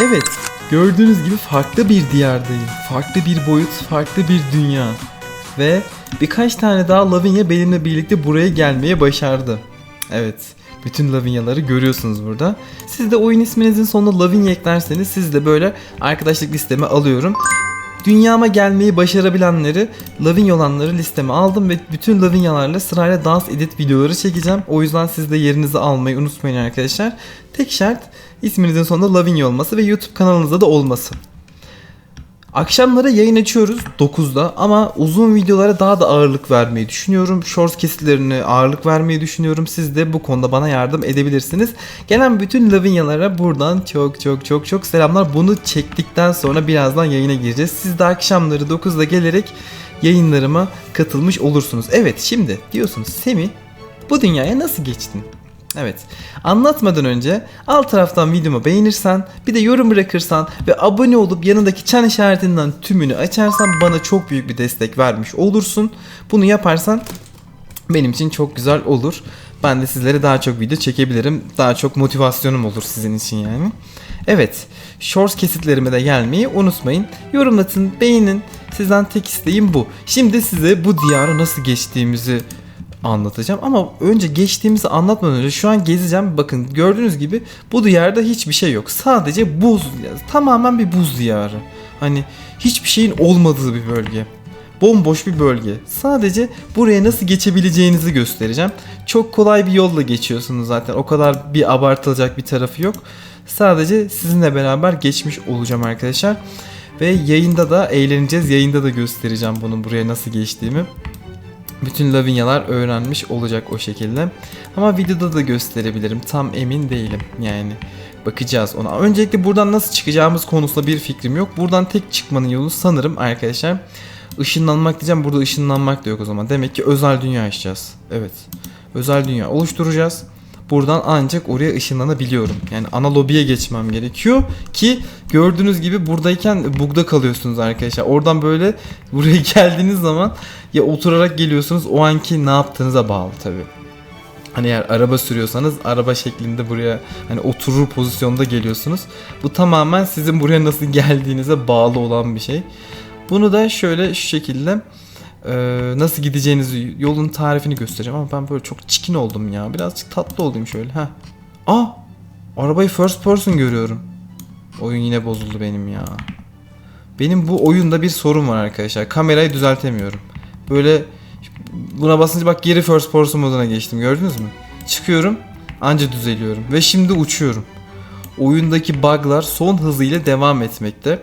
Evet, gördüğünüz gibi farklı bir diyardayım. Farklı bir boyut, farklı bir dünya. Ve birkaç tane daha Lavinia benimle birlikte buraya gelmeye başardı. Evet, bütün Lavinia'ları görüyorsunuz burada. Siz de oyun isminizin sonuna Lavinia eklerseniz siz de böyle arkadaşlık listeme alıyorum. Dünyama gelmeyi başarabilenleri, Lavinia olanları listeme aldım ve bütün Lavinia'larla sırayla dans edit videoları çekeceğim. O yüzden siz de yerinizi almayı unutmayın arkadaşlar. Tek şart isminizin sonunda Lavinia olması ve YouTube kanalınızda da olması. Akşamları yayın açıyoruz 9'da ama uzun videolara daha da ağırlık vermeyi düşünüyorum. Shorts kesitlerine ağırlık vermeyi düşünüyorum. Siz de bu konuda bana yardım edebilirsiniz. Gelen bütün Lavinia'lara buradan çok çok çok çok selamlar. Bunu çektikten sonra birazdan yayına gireceğiz. Siz de akşamları 9'da gelerek yayınlarıma katılmış olursunuz. Evet şimdi diyorsunuz Semi bu dünyaya nasıl geçtin? Evet. Anlatmadan önce alt taraftan videomu beğenirsen, bir de yorum bırakırsan ve abone olup yanındaki çan işaretinden tümünü açarsan bana çok büyük bir destek vermiş olursun. Bunu yaparsan benim için çok güzel olur. Ben de sizlere daha çok video çekebilirim. Daha çok motivasyonum olur sizin için yani. Evet. Shorts kesitlerime de gelmeyi unutmayın. Yorumlatın, beğenin. Sizden tek isteğim bu. Şimdi size bu diyara nasıl geçtiğimizi anlatacağım. Ama önce geçtiğimizi anlatmadan önce şu an gezeceğim. Bakın gördüğünüz gibi bu diyarda hiçbir şey yok. Sadece buz. Tamamen bir buz diyarı. Hani hiçbir şeyin olmadığı bir bölge. Bomboş bir bölge. Sadece buraya nasıl geçebileceğinizi göstereceğim. Çok kolay bir yolla geçiyorsunuz zaten. O kadar bir abartılacak bir tarafı yok. Sadece sizinle beraber geçmiş olacağım arkadaşlar. Ve yayında da eğleneceğiz. Yayında da göstereceğim bunun buraya nasıl geçtiğimi bütün Lavinia'lar öğrenmiş olacak o şekilde. Ama videoda da gösterebilirim. Tam emin değilim. Yani bakacağız ona. Öncelikle buradan nasıl çıkacağımız konusunda bir fikrim yok. Buradan tek çıkmanın yolu sanırım arkadaşlar. Işınlanmak diyeceğim. Burada ışınlanmak da yok o zaman. Demek ki özel dünya açacağız. Evet. Özel dünya oluşturacağız. Buradan ancak oraya ışınlanabiliyorum. Yani ana lobiye geçmem gerekiyor ki gördüğünüz gibi buradayken bugda kalıyorsunuz arkadaşlar. Oradan böyle buraya geldiğiniz zaman ya oturarak geliyorsunuz o anki ne yaptığınıza bağlı tabii. Hani eğer araba sürüyorsanız araba şeklinde buraya hani oturur pozisyonda geliyorsunuz. Bu tamamen sizin buraya nasıl geldiğinize bağlı olan bir şey. Bunu da şöyle şu şekilde nasıl gideceğinizi yolun tarifini göstereceğim ama ben böyle çok çikin oldum ya. Birazcık tatlı olayım şöyle. Ha. Aa! Arabayı first person görüyorum. Oyun yine bozuldu benim ya. Benim bu oyunda bir sorun var arkadaşlar. Kamerayı düzeltemiyorum. Böyle buna basınca bak geri first person moduna geçtim gördünüz mü? Çıkıyorum anca düzeliyorum ve şimdi uçuyorum. Oyundaki bug'lar son hızıyla devam etmekte.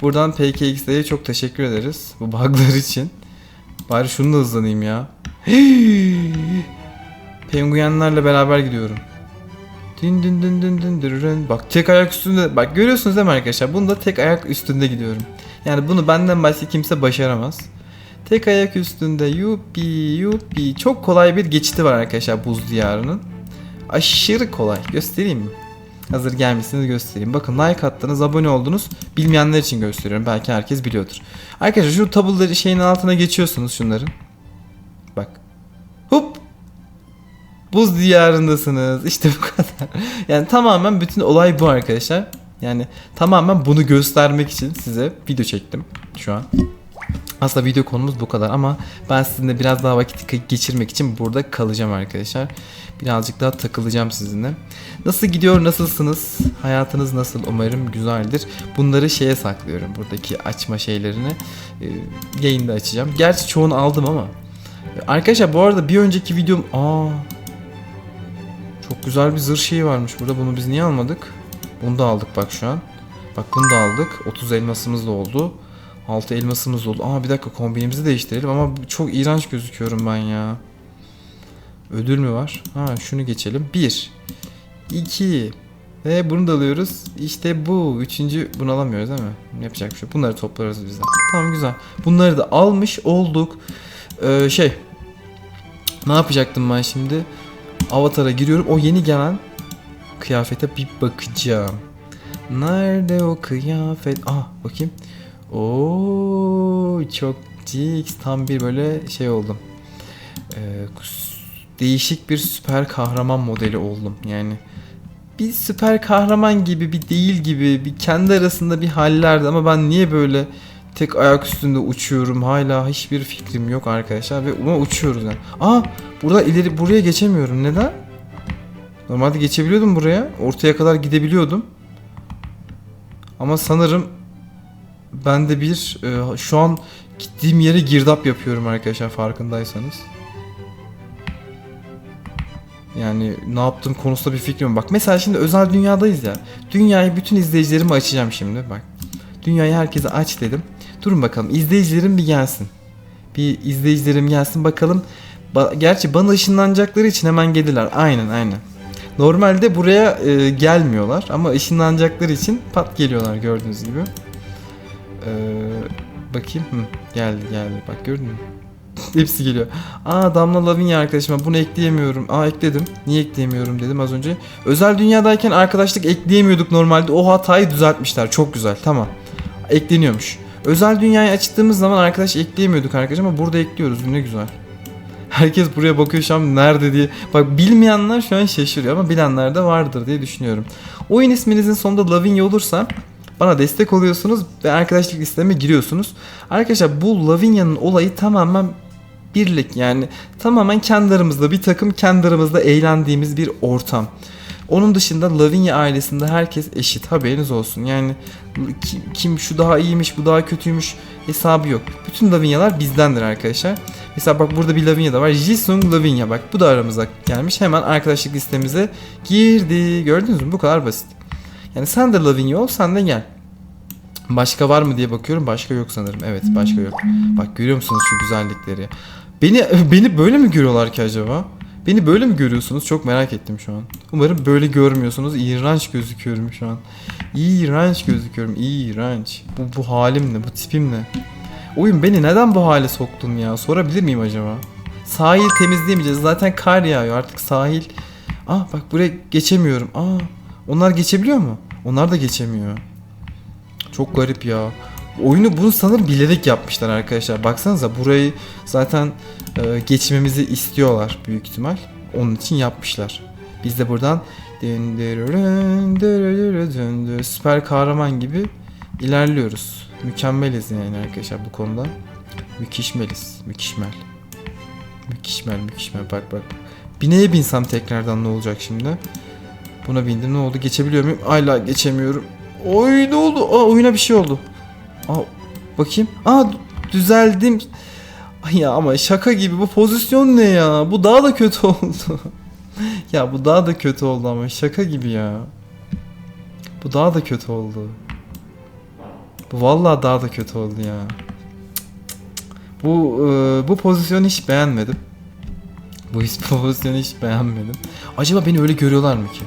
Buradan PKX'ye çok teşekkür ederiz bu bug'lar için. Bari şunu da hızlanayım ya. Penguenlerle beraber gidiyorum. Din din din din din dırırın. Bak tek ayak üstünde. Bak görüyorsunuz değil mi arkadaşlar? Bunu da tek ayak üstünde gidiyorum. Yani bunu benden başka kimse başaramaz. Tek ayak üstünde yupi yupi. Çok kolay bir geçiti var arkadaşlar buz diyarının. Aşırı kolay. Göstereyim mi? Hazır gelmişsiniz göstereyim. Bakın like attınız, abone oldunuz. Bilmeyenler için gösteriyorum. Belki herkes biliyordur. Arkadaşlar şu tabulları şeyin altına geçiyorsunuz şunların. Bak. Hup. Buz diyarındasınız. İşte bu kadar. Yani tamamen bütün olay bu arkadaşlar. Yani tamamen bunu göstermek için size video çektim şu an. Aslında video konumuz bu kadar ama ben sizinle biraz daha vakit geçirmek için burada kalacağım arkadaşlar. Birazcık daha takılacağım sizinle. Nasıl gidiyor, nasılsınız? Hayatınız nasıl? Umarım güzeldir. Bunları şeye saklıyorum. Buradaki açma şeylerini e, yayında açacağım. Gerçi çoğunu aldım ama. Arkadaşlar bu arada bir önceki videom... Aa, çok güzel bir zırh şeyi varmış burada. Bunu biz niye almadık? Bunu da aldık bak şu an. Bak bunu da aldık. 30 elmasımız da oldu. 6 elmasımız oldu. Aa bir dakika kombinimizi değiştirelim ama çok iğrenç gözüküyorum ben ya. Ödül mü var? Ha şunu geçelim. 1 2 ve bunu da alıyoruz. İşte bu. Üçüncü bunu alamıyoruz değil mi? Yapacak bir şey. Bunları toplarız biz de. Tamam güzel. Bunları da almış olduk. Ee, şey. Ne yapacaktım ben şimdi? Avatar'a giriyorum. O yeni gelen kıyafete bir bakacağım. Nerede o kıyafet? Ah bakayım. Oo çok cix. Tam bir böyle şey oldum. Ee, değişik bir süper kahraman modeli oldum. Yani bir süper kahraman gibi bir değil gibi bir kendi arasında bir hallerdi ama ben niye böyle tek ayak üstünde uçuyorum hala hiçbir fikrim yok arkadaşlar ve ama uçuyoruz yani. Aa burada ileri buraya geçemiyorum neden? Normalde geçebiliyordum buraya ortaya kadar gidebiliyordum. Ama sanırım ben de bir e, şu an gittiğim yere girdap yapıyorum arkadaşlar farkındaysanız. Yani ne yaptığım konusunda bir fikrim yok. Bak mesela şimdi özel dünyadayız ya. Dünyayı bütün izleyicilerime açacağım şimdi. Bak. Dünyayı herkese aç dedim. Durun bakalım izleyicilerim bir gelsin. Bir izleyicilerim gelsin bakalım. Ba- Gerçi bana ışınlanacakları için hemen gelirler. Aynen aynen. Normalde buraya e, gelmiyorlar ama ışınlanacakları için pat geliyorlar gördüğünüz gibi. Ee, bakayım. Hı, geldi geldi. Bak gördün mü? Hepsi geliyor. Aa Damla Lavinia arkadaşıma bunu ekleyemiyorum. Aa ekledim. Niye ekleyemiyorum dedim az önce. Özel dünyadayken arkadaşlık ekleyemiyorduk normalde. O hatayı düzeltmişler. Çok güzel. Tamam. Ekleniyormuş. Özel dünyayı açtığımız zaman arkadaş ekleyemiyorduk arkadaş ama burada ekliyoruz. Ne güzel. Herkes buraya bakıyor şu an nerede diye. Bak bilmeyenler şu an şaşırıyor ama bilenler de vardır diye düşünüyorum. Oyun isminizin sonunda Lavinia olursa bana destek oluyorsunuz ve arkadaşlık listeme giriyorsunuz. Arkadaşlar bu Lavinia'nın olayı tamamen birlik yani tamamen kendi aramızda bir takım kendi aramızda eğlendiğimiz bir ortam. Onun dışında Lavinia ailesinde herkes eşit haberiniz olsun. Yani kim, kim şu daha iyiymiş bu daha kötüymüş hesabı yok. Bütün Lavinia'lar bizdendir arkadaşlar. Mesela bak burada bir Lavinia da var. Jisung Lavinia bak bu da aramıza gelmiş. Hemen arkadaşlık listemize girdi. Gördünüz mü? Bu kadar basit. Yani sen de Lavinia ol sen de gel. Başka var mı diye bakıyorum. Başka yok sanırım. Evet başka yok. Bak görüyor musunuz şu güzellikleri? Beni beni böyle mi görüyorlar ki acaba? Beni böyle mi görüyorsunuz? Çok merak ettim şu an. Umarım böyle görmüyorsunuz. İğrenç gözüküyorum şu an. İğrenç gözüküyorum. İğrenç. Bu, bu halim ne? Bu tipim ne? Oyun beni neden bu hale soktun ya? Sorabilir miyim acaba? Sahil temizleyemeyeceğiz. Zaten kar yağıyor artık sahil. Ah bak buraya geçemiyorum. Aa onlar geçebiliyor mu? Onlar da geçemiyor. Çok garip ya. Oyunu bunu sanırım bilerek yapmışlar arkadaşlar. Baksanıza burayı zaten e, geçmemizi istiyorlar büyük ihtimal. Onun için yapmışlar. Biz de buradan süper kahraman gibi ilerliyoruz. Mükemmeliz yani arkadaşlar bu konuda. Mükişmeliz. Mükişmel. Mükişmel mükişmel bak bak. Bineye binsem tekrardan ne olacak şimdi? Buna bindim ne oldu? Geçebiliyor muyum? Hala geçemiyorum. Oy ne oldu? Aa oyuna bir şey oldu. Aa bakayım. Aa düzeldim. Ay ya ama şaka gibi bu pozisyon ne ya? Bu daha da kötü oldu. ya bu daha da kötü oldu ama şaka gibi ya. Bu daha da kötü oldu. Bu vallahi daha da kötü oldu ya. Bu e, bu pozisyonu hiç beğenmedim. Bu pozisyonu hiç beğenmedim. Acaba beni öyle görüyorlar mı ki?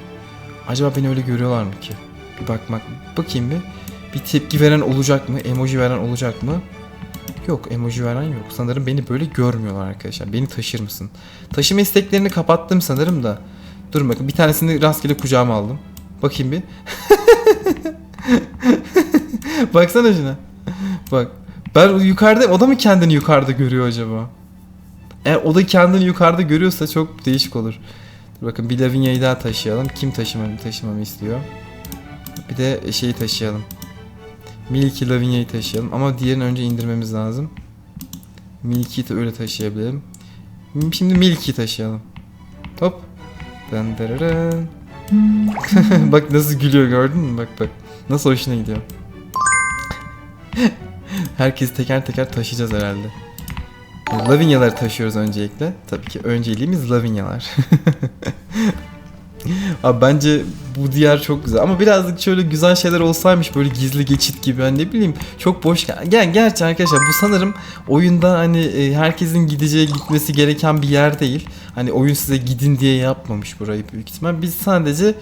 Acaba beni öyle görüyorlar mı ki? Bir bakmak bakayım bir. Bir tepki veren olacak mı? Emoji veren olacak mı? Yok emoji veren yok. Sanırım beni böyle görmüyorlar arkadaşlar. Beni taşır mısın? Taşıma isteklerini kapattım sanırım da. Durun bakın bir tanesini rastgele kucağıma aldım. Bakayım bir. Baksana şuna. Bak. Ben yukarıda o da mı kendini yukarıda görüyor acaba? Eğer o da kendini yukarıda görüyorsa çok değişik olur. Bakın bir Lavinia'yı daha taşıyalım. Kim taşımamı, taşımamı istiyor? Bir de şeyi taşıyalım. Milky Lavinia'yı taşıyalım ama diğerini önce indirmemiz lazım. Milky'yi de öyle taşıyabilirim. Şimdi Milky'yi taşıyalım. Hop. Dırırın. bak nasıl gülüyor gördün mü? Bak bak. Nasıl hoşuna gidiyor. Herkes teker teker taşıyacağız herhalde. Lavinia'ları taşıyoruz öncelikle. Tabii ki önceliğimiz Lavinia'lar. Abi bence bu diyar çok güzel ama birazcık şöyle güzel şeyler olsaymış böyle gizli geçit gibi hani ne bileyim çok boş gel gerçi arkadaşlar bu sanırım oyunda hani e, herkesin gideceği gitmesi gereken bir yer değil. Hani oyun size gidin diye yapmamış burayı büyük ihtimal. Biz sadece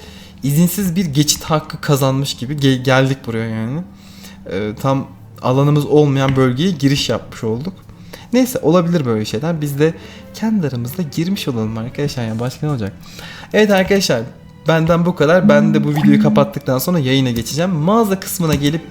izinsiz bir geçit hakkı kazanmış gibi ge- geldik buraya yani. E, tam alanımız olmayan bölgeye giriş yapmış olduk. Neyse olabilir böyle şeyler. Biz de kendi aramızda girmiş olalım arkadaşlar ya başka ne olacak? Evet arkadaşlar benden bu kadar. Ben de bu videoyu kapattıktan sonra yayına geçeceğim. Mağaza kısmına gelip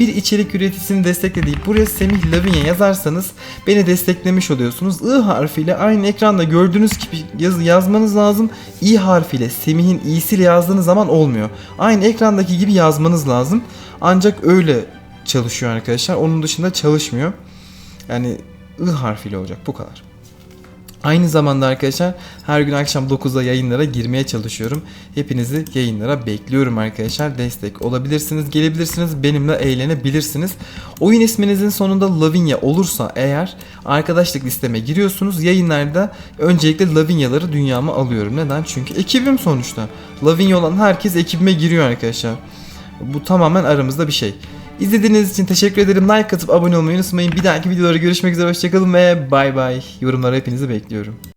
bir içerik üreticisini destekle deyip buraya Semih Lavinia yazarsanız beni desteklemiş oluyorsunuz. I harfiyle aynı ekranda gördüğünüz gibi yaz, yazmanız lazım. İ harfiyle Semih'in i'siyle yazdığınız zaman olmuyor. Aynı ekrandaki gibi yazmanız lazım. Ancak öyle çalışıyor arkadaşlar. Onun dışında çalışmıyor. Yani I harfiyle olacak bu kadar. Aynı zamanda arkadaşlar her gün akşam 9'da yayınlara girmeye çalışıyorum. Hepinizi yayınlara bekliyorum arkadaşlar. Destek olabilirsiniz, gelebilirsiniz, benimle eğlenebilirsiniz. Oyun isminizin sonunda Lavinia olursa eğer arkadaşlık listeme giriyorsunuz. Yayınlarda öncelikle Lavinia'ları dünyama alıyorum. Neden? Çünkü ekibim sonuçta. Lavinia olan herkes ekibime giriyor arkadaşlar. Bu tamamen aramızda bir şey. İzlediğiniz için teşekkür ederim. Like atıp abone olmayı unutmayın. Bir dahaki videolarda görüşmek üzere. Hoşçakalın ve bay bay. Yorumlara hepinizi bekliyorum.